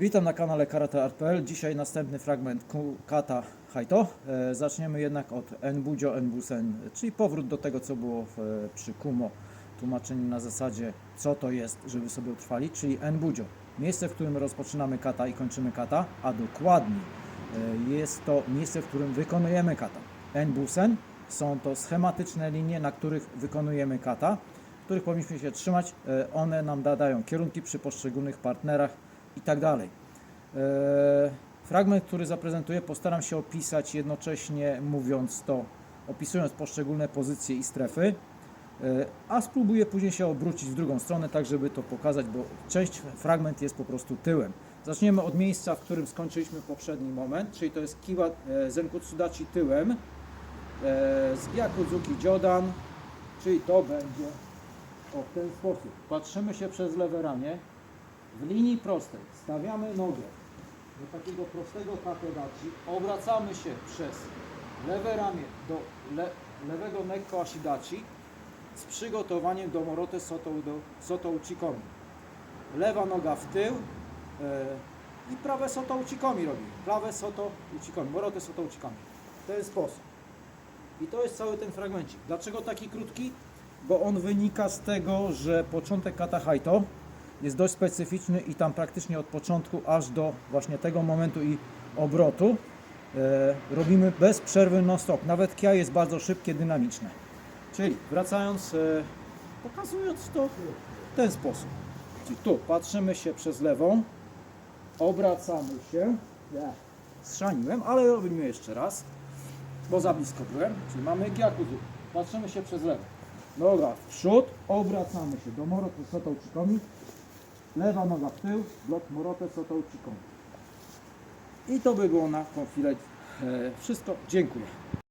Witam na kanale KarateArt.pl. Dzisiaj następny fragment kata Haito. E, zaczniemy jednak od Enbujo Enbusen, czyli powrót do tego, co było w, e, przy Kumo. Tłumaczenie na zasadzie, co to jest, żeby sobie utrwalić, czyli Enbujo. Miejsce, w którym rozpoczynamy kata i kończymy kata, a dokładniej e, jest to miejsce, w którym wykonujemy kata. Enbusen są to schematyczne linie, na których wykonujemy kata, których powinniśmy się trzymać. One nam dają kierunki przy poszczególnych partnerach i tak dalej. E, Fragment, który zaprezentuję, postaram się opisać jednocześnie mówiąc to, opisując poszczególne pozycje i strefy, e, a spróbuję później się obrócić w drugą stronę, tak żeby to pokazać, bo część, fragment jest po prostu tyłem. Zaczniemy od miejsca, w którym skończyliśmy poprzedni moment, czyli to jest Kiwa e, Zenkutsudachi tyłem, z Gyakuzuki Jodan, czyli to będzie o w ten sposób. Patrzymy się przez lewe ramię, w linii prostej stawiamy nogę do takiego prostego katedachi, obracamy się przez lewe ramię do le, lewego nekko ashidachi z przygotowaniem do morote soto, soto uchikomi. Lewa noga w tył e, i prawe soto uchikomi robimy. Prawe soto uchikomi, morote soto uchikomi. W ten sposób. I to jest cały ten fragmencik. Dlaczego taki krótki? Bo on wynika z tego, że początek kata Haito jest dość specyficzny i tam praktycznie od początku aż do właśnie tego momentu i obrotu e, robimy bez przerwy non-stop. Nawet kia jest bardzo szybkie, dynamiczne. Czyli wracając, e, pokazując to w ten sposób. Czyli tu patrzymy się przez lewą, obracamy się. Strzaniłem, ale robimy jeszcze raz, bo za blisko byłem. Czyli mamy gyakuzu. Patrzymy się przez lewą. Noga w przód, obracamy się do morotu soto uchikomi. Lewa noga w tył, blok morote soto uchikomi. I to by było na tą chwilę e, wszystko. Dziękuję.